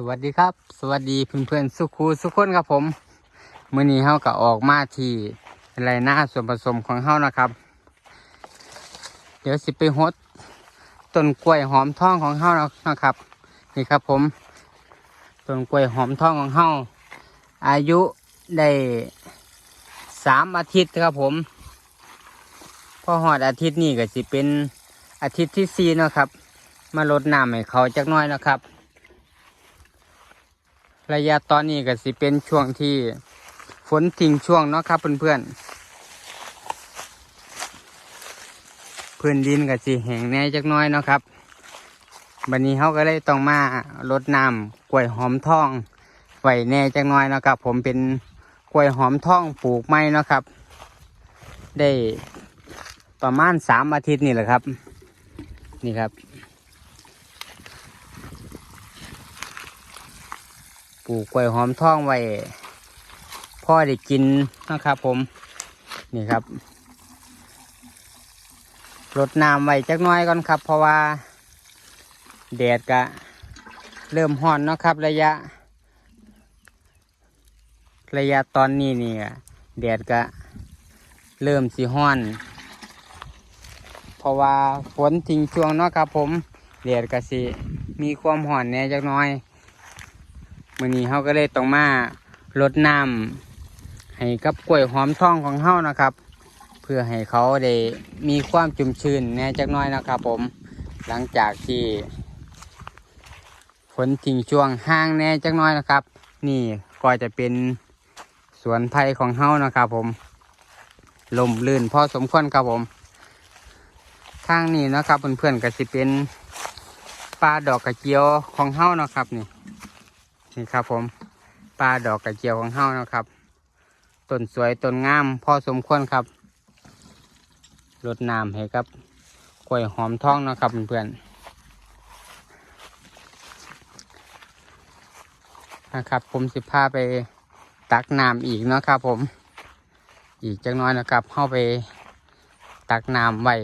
สวัสดีครับ สวัสดีเพื่อนๆสุขูสุขคนครับผมมื้อนี้เฮาก็ออกมาที่ไรหน้าส่วนผสมของเฮานะครับ เดี๋ยวสิไปฮดต้นกล้วยหอมทองของเฮานะครับ นี่ครับผมต้นกล้วยหอมทองของเฮาอายุได้สามอาทิตย์ครับผมพอหอดอาทิตย์นี้ก็สิเป็นอาทิตย์ที่สี่เนาะครับ มาลดน้ำให้เขาจักน้อยนะครับ ระยะตอนนี้ก็สิเป็นช่วงที่ฝนทิ้งช่วงเนาะครับเพื่อนๆพื้นดินก็สิแห้งแน่จักน้อยเนาะครับบันนี้เขาก็เลยต้องมาลดน้ำกล้วยหอมทองไว้แน่จักน้อยเนาะครับ ผมเป็นกล้วยหอมทองปลูกไม้เนาะครับ ได้ประมาณสามอาทิตย์นี่แหละครับ นี่ครับ ปลูกกล้วยหอมทองไว้พ่อได้กินนะครับผมนี่ครับรดน้ำไว้จักน้อยก่อนครับ เพราะว่าแดดก็เริ่มห้อนนะครับ ระยะ ระยะตอนนี้นี่แดดก็เริ่มสีห้อน เพราะว่าฝนทิ้งช่วงเนาะครับผมแดดก็สิมีความห้อนแน่จักน้อย มื่อนี้เขาก็เลยต้องมาลดน้ำให้กับกล้วยหอมทองของเขานะครับ เพื่อให้เขาได้มีความจุ่มชื้นแน่จักน้อยนะครับผมหลังจากที่ฝนทิ้งช่วงห้างแน่จักน้อยนะครับ นี่ก็จะเป็นสวนไผ่ของเฮานะครับ ผมลมลื่นพอสมควรครับผม ทางนี้นะครับเพื่อนๆก็จะเป็นปลาดอกกระเจียวของเฮานะครับนี่ นี่ครับผมปลาดอกกระเจียวของเฮานะครับต้นสวยต้นงามพอสมควรครับรดน้ำให้กับกล้วยหอมทองนะครับเพื่อนๆนะครับ ผมสิพาไปตักน้ำอีกนะครับผม อีกจักน้อยนะครับเข้าไปตักน้ำไว้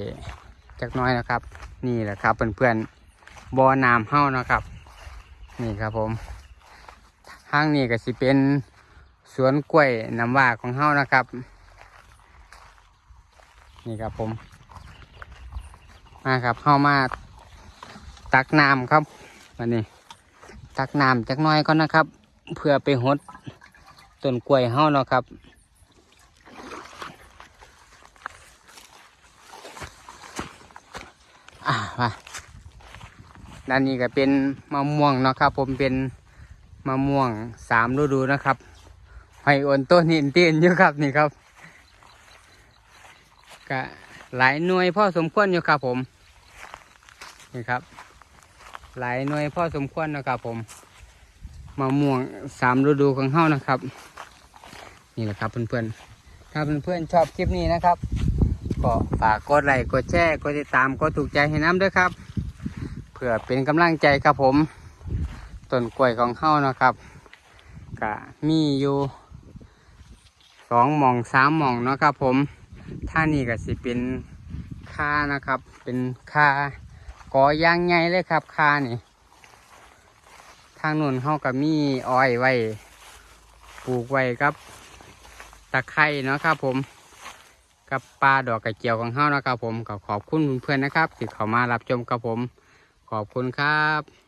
จักน้อยนะครับ นี่แหละครับเพื่อนๆบ่อน้ำเฮานะครับ นี่ครับผมางนี้ก็สิเป็นสวนกล้วยน้ำว่าของเฮานะครับ นี่ครับผม มาครับเฮามาตักน้ำครับวันนี้ ตักน้ำจักน้อยก่อนนะครับ เพื่อไปหดต้นกล้วยเฮาเนาะครับอ่ามาด้านนี้ก็เป็นมะม่วงเนาะครับ ผมเป็น มะม่วงสามฤดูนะครับหอยโอนต้นหินเตียนอยู่ครับนี่ครับก็หลายหน่วยพ่อสมควรอยู่ครับผมนี่ครับ หลายหน่วยพ่อสมควรนะครับผมมะม่วงสามฤดูของเฮานะครับ นี่แหละครับเพื่อนๆถ้าเพื่อนๆชอบคลิปนี้นะครับก็ฝากกดไลค์กดแชร์กดติดตามกดถูกใจให้น้ำด้วยครับ เพื่อเป็นกำลังใจครับผม ต้นกล้วยของเฮานะครับก็มีอยู่สองหมองสามหมองนะครับผมท่านี่ก็สิเป็นค่านะครับ เป็นค่ากอยางใหญ่เลยครับค่านี่ ทางนู้นเฮาก็มีอ้อยไว้ปลูกไว้ครับตะไคร่เนาะครับผมกับปลาดอกกระเจียวของเฮานะครับผมก็ขอบคุณเพื่อนๆนะครับที่เข้ามารับชมกับผม ขอบคุณครับ